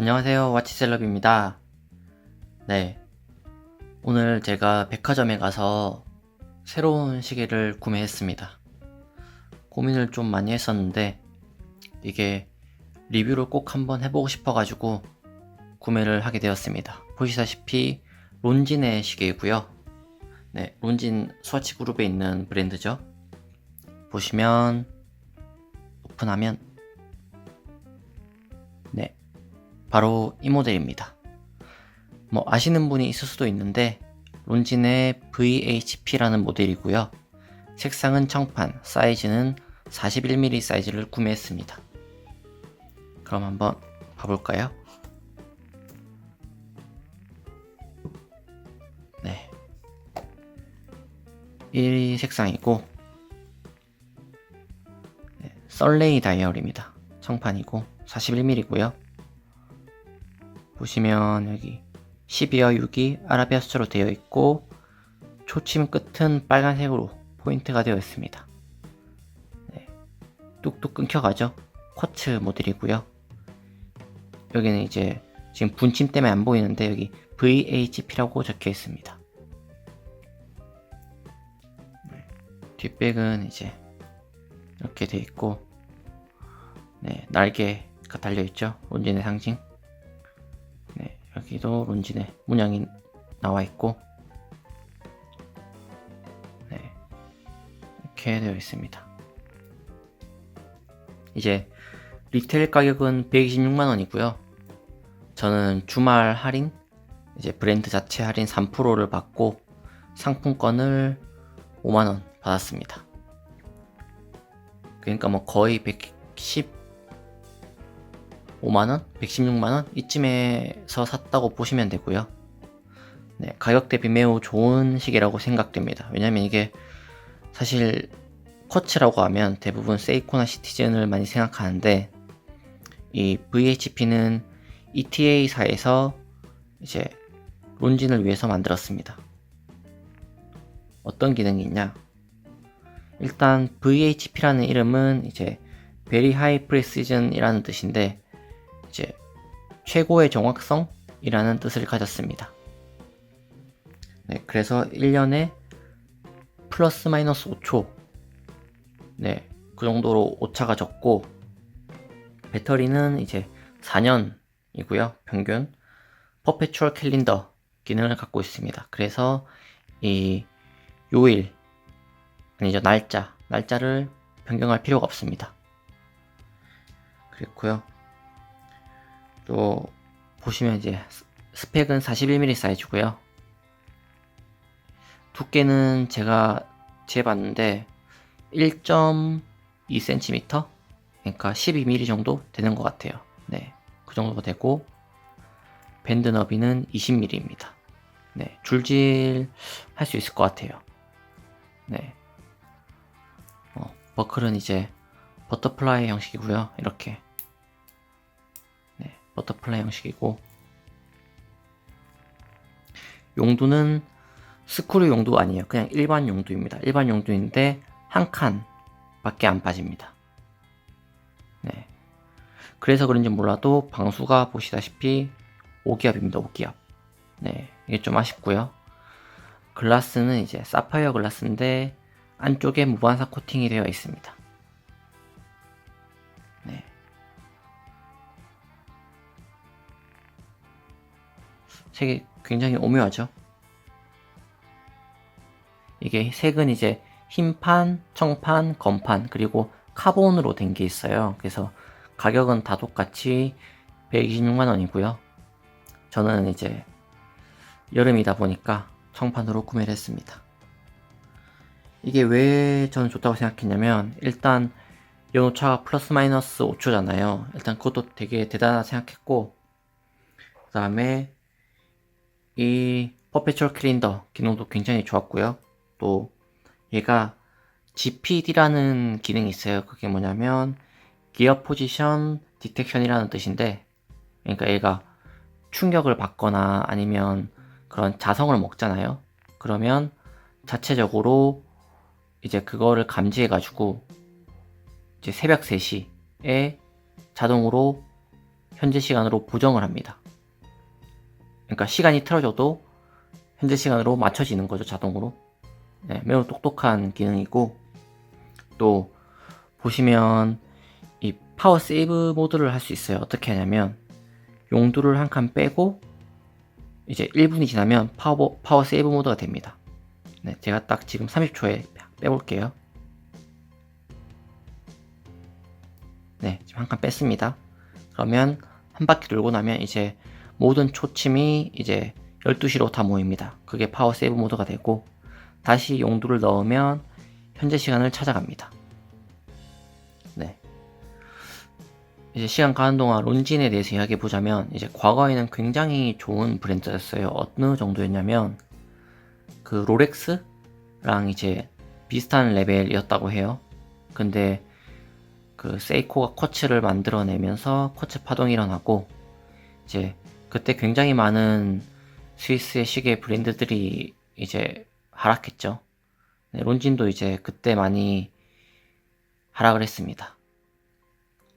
안녕하세요. 와치셀럽입니다. 네. 오늘 제가 백화점에 가서 새로운 시계를 구매했습니다. 고민을 좀 많이 했었는데, 이게 리뷰를 꼭 한번 해보고 싶어가지고 구매를 하게 되었습니다. 보시다시피 론진의 시계이고요. 네, 론진 스와치 그룹에 있는 브랜드죠. 보시면 오픈하면 바로 이 모델입니다. 뭐 아시는 분이 있을 수도 있는데 론진의 VHP라는 모델이고요. 색상은 청판, 사이즈는 41mm 사이즈를 구매했습니다. 그럼 한번 봐볼까요? 네. 1 색상이고 네, 썰레이 다이얼입니다. 청판이고 41mm고요. 보시면 여기 12와 6이 아라비아 숫자로 되어 있고 초침 끝은 빨간색으로 포인트가 되어 있습니다. 네, 뚝뚝 끊겨가죠. 쿼츠 모델이고요. 여기는 이제 지금 분침 때문에 안 보이는데 여기 VHP라고 적혀 있습니다. 네, 뒷백은 이제 이렇게 되어 있고 네, 날개가 달려 있죠. 론진의 상징. 네, 여기도 론진의 문양이 나와 있고 네, 이렇게 되어 있습니다. 이제 리테일 가격은 126만 원이고요. 저는 주말 할인, 이제 브랜드 자체 할인 3%를 받고 상품권을 5만 원 받았습니다. 그러니까 뭐 거의 115만원? 116만원? 이쯤에서 샀다고 보시면 되고요. 네, 가격 대비 매우 좋은 시계라고 생각됩니다. 왜냐면 이게 사실 쿼츠라고 하면 대부분 세이코나 시티즌을 많이 생각하는데 이 VHP는 ETA사에서 이제 론진을 위해서 만들었습니다. 어떤 기능이 있냐? 일단 VHP라는 이름은 이제 Very High Precision이라는 뜻인데 이제 최고의 정확성이라는 뜻을 가졌습니다. 네, 그래서 1년에 플러스 마이너스 5초 네, 그 정도로 오차가 적고 배터리는 이제 4년이고요. 평균 퍼페추얼 캘린더 기능을 갖고 있습니다. 그래서 이 요일 아니죠 날짜 날짜를 변경할 필요가 없습니다. 그렇고요. 또 보시면 이제 스펙은 41mm 사이즈고요. 두께는 제가 재봤는데 1.2cm 그러니까 12mm 정도 되는 것 같아요. 네, 그 정도 되고 밴드 너비는 20mm입니다. 네, 줄질 할 수 있을 것 같아요. 네, 어, 버클은 이제 버터플라이 형식이고요. 이렇게 네, 버터플라이 형식이고 용도는 스크류 용도 아니에요. 그냥 일반 용도입니다. 일반 용도인데 한 칸 밖에 안 빠집니다. 네. 그래서 그런지 몰라도 방수가 보시다시피 5기압입니다. 5기압. 네. 이게 좀 아쉽고요. 글라스는 이제 사파이어 글라스인데 안쪽에 무반사 코팅이 되어 있습니다. 색이 굉장히 오묘하죠? 이게 색은 이제 흰판, 청판, 검판, 그리고 카본으로 된 게 있어요. 그래서 가격은 다 똑같이 126만 원이고요. 저는 이제 여름이다 보니까 청판으로 구매를 했습니다. 이게 왜 저는 좋다고 생각했냐면 일단 연오차가 플러스 마이너스 5초잖아요. 일단 그것도 되게 대단하다 생각했고 그 다음에 이 퍼페추얼 클린더 기능도 굉장히 좋았고요. 또 얘가 GPD라는 기능이 있어요. 그게 뭐냐면 기어 포지션 디텍션이라는 뜻인데 그러니까 얘가 충격을 받거나 아니면 그런 자성을 먹잖아요. 그러면 자체적으로 이제 그거를 감지해 가지고 이제 새벽 3시에 자동으로 현재 시간으로 보정을 합니다. 그러니까 시간이 틀어져도 현재 시간으로 맞춰지는 거죠, 자동으로. 네, 매우 똑똑한 기능이고, 또, 보시면, 이 파워 세이브 모드를 할 수 있어요. 어떻게 하냐면, 용도를 한 칸 빼고, 이제 1분이 지나면 파워, 파워 세이브 모드가 됩니다. 네, 제가 딱 지금 30초에 빼볼게요. 네, 지금 한 칸 뺐습니다. 그러면 한 바퀴 돌고 나면 이제 모든 초침이 이제 12시로 다 모입니다. 그게 파워 세이브 모드가 되고 다시 용도를 넣으면 현재 시간을 찾아갑니다. 네. 이제 시간 가는 동안 론진에 대해서 이야기해 보자면 이제 과거에는 굉장히 좋은 브랜드였어요. 어느 정도였냐면 그 롤렉스랑 이제 비슷한 레벨이었다고 해요. 근데 그 세이코가 쿼츠를 만들어내면서 쿼츠 파동이 일어나고 이제 그때 굉장히 많은 스위스의 시계 브랜드들이 이제 하락했죠. 네, 론진도 이제 그때 많이 하락을 했습니다.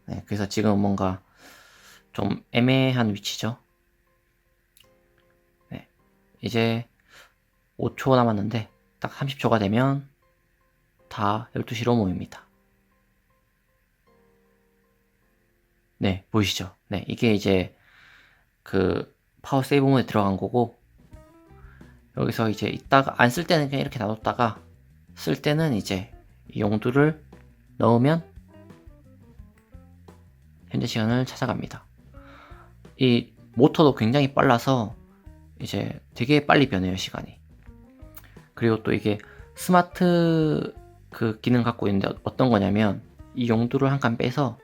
네, 그래서 지금 뭔가 좀 애매한 위치죠. 네, 이제 5초 남았는데 딱 30초가 되면 다 12시로 모입니다. 네, 보이시죠? 네, 이게 이제 그 파워 세이브 모드에 들어간 거고 여기서 이제 이따가 안 쓸 때는 그냥 이렇게 놔뒀다가 쓸 때는 이제 이 용도를 넣으면 현재 시간을 찾아갑니다. 이 모터도 굉장히 빨라서 이제 되게 빨리 변해요 시간이. 그리고 또 이게 스마트 그 기능 갖고 있는데 어떤 거냐면 이 용도를 한 칸 빼서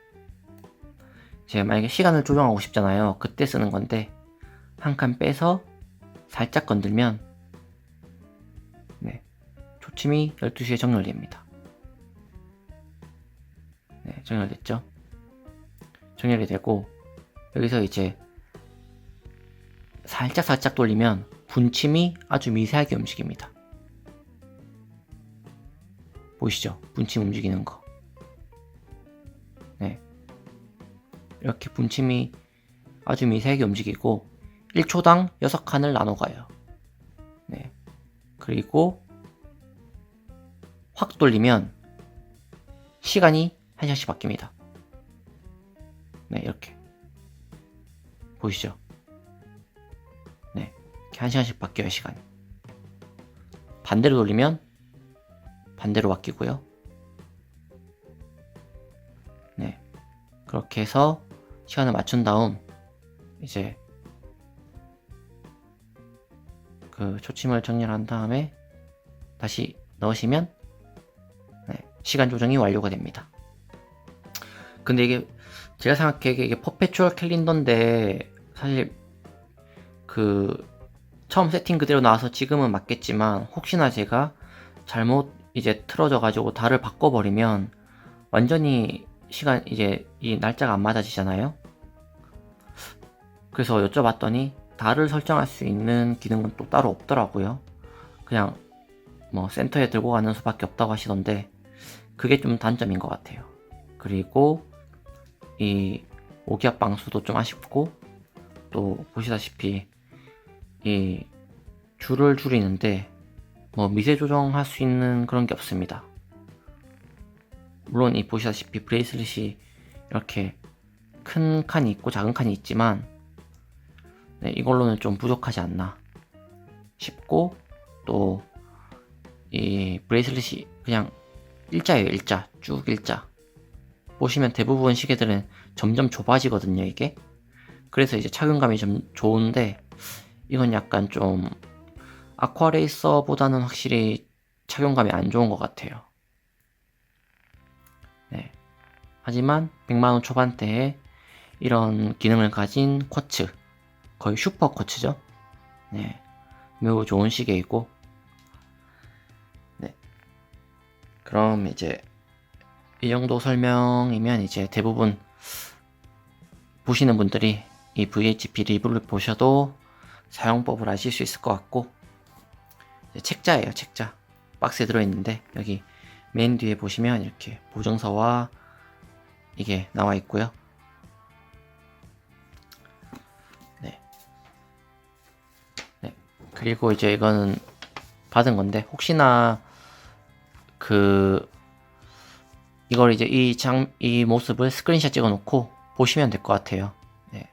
제가 만약에 시간을 조정하고 싶잖아요. 그때 쓰는 건데 한 칸 빼서 살짝 건들면 네, 초침이 12시에 정렬됩니다. 네, 정렬됐죠? 정렬이 되고 여기서 이제 살짝 살짝 돌리면 분침이 아주 미세하게 움직입니다. 보이시죠? 분침 움직이는 거. 이렇게 분침이 아주 미세하게 움직이고 1초당 6칸을 나눠 가요. 네. 그리고 확 돌리면 시간이 한 시간씩 바뀝니다. 네, 이렇게. 보이시죠? 네. 이렇게 한 시간씩 바뀌어요, 시간이. 반대로 돌리면 반대로 바뀌고요. 네. 그렇게 해서 시간을 맞춘 다음 이제 그 초침을 정렬한 다음에 다시 넣으시면 네, 시간 조정이 완료가 됩니다. 근데 이게 제가 생각하기에 이게 퍼페추얼 캘린더인데 사실 그 처음 세팅 그대로 나와서 지금은 맞겠지만 혹시나 제가 잘못 이제 틀어져 가지고 달을 바꿔버리면 완전히 시간 이제 이 날짜가 안 맞아지잖아요. 그래서 여쭤봤더니 달을 설정할 수 있는 기능은 또 따로 없더라고요. 그냥 뭐 센터에 들고 가는 수밖에 없다고 하시던데 그게 좀 단점인 것 같아요. 그리고 이 오기압 방수도 좀 아쉽고 또 보시다시피 이 줄을 줄이는데 뭐 미세 조정할 수 있는 그런 게 없습니다. 물론 이 보시다시피 브레이슬릿이 이렇게 큰 칸이 있고 작은 칸이 있지만 네, 이걸로는 좀 부족하지 않나 싶고 또 이 브레이슬릿이 그냥 일자예요 일자. 쭉 일자. 보시면 대부분 시계들은 점점 좁아지거든요 이게. 그래서 이제 착용감이 좀 좋은데 이건 약간 좀 아쿠아레이서보다는 확실히 착용감이 안 좋은 것 같아요 네. 하지만 100만원 초반대에 이런 기능을 가진 쿼츠 거의 슈퍼 쿼츠죠 네. 매우 좋은 시계이고 네. 그럼 이제 이 정도 설명이면 이제 대부분 보시는 분들이 이 VHP 리뷰를 보셔도 사용법을 아실 수 있을 것 같고 책자예요 책자 박스에 들어있는데 여기 맨 뒤에 보시면 이렇게 보증서와 이게 나와 있고요. 네. 네. 그리고 이제 이거는 받은 건데 혹시나 그 이걸 이제 이 장 이 모습을 스크린샷 찍어 놓고 보시면 될 것 같아요. 네.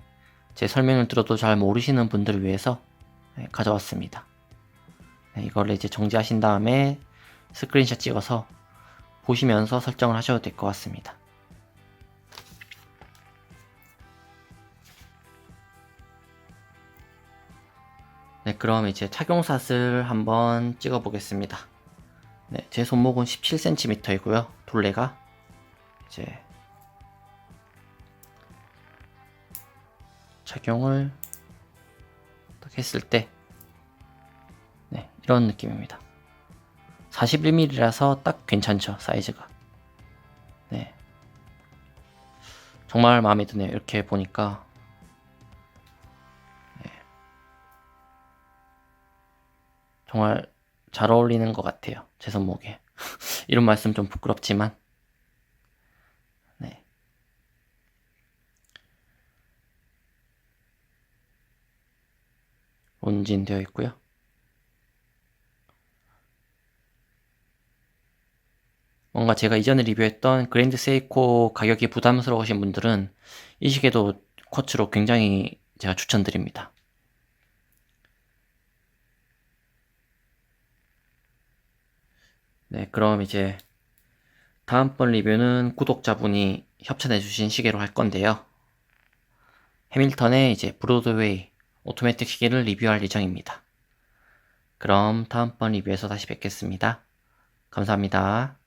제 설명을 들어도 잘 모르시는 분들을 위해서 네, 가져왔습니다. 네, 이걸 이제 정지하신 다음에 스크린샷 찍어서 보시면서 설정을 하셔도 될 것 같습니다. 네, 그럼 이제 착용샷을 한번 찍어 보겠습니다. 네, 제 손목은 17cm이고요. 둘레가 이제 착용을 딱 했을 때 네, 이런 느낌입니다. 41mm라서 딱 괜찮죠, 사이즈가. 네. 정말 마음에 드네요. 이렇게 보니까 정말 잘 어울리는 것 같아요. 제 손목에. 이런 말씀 좀 부끄럽지만. 네. 온진 되어 있고요. 뭔가 제가 이전에 리뷰했던 그랜드 세이코 가격이 부담스러우신 분들은 이 시계도 쿼츠로 굉장히 제가 추천드립니다. 네, 그럼 이제 다음번 리뷰는 구독자분이 협찬해주신 시계로 할 건데요. 해밀턴의 이제 브로드웨이 오토매틱 시계를 리뷰할 예정입니다. 그럼 다음번 리뷰에서 다시 뵙겠습니다. 감사합니다.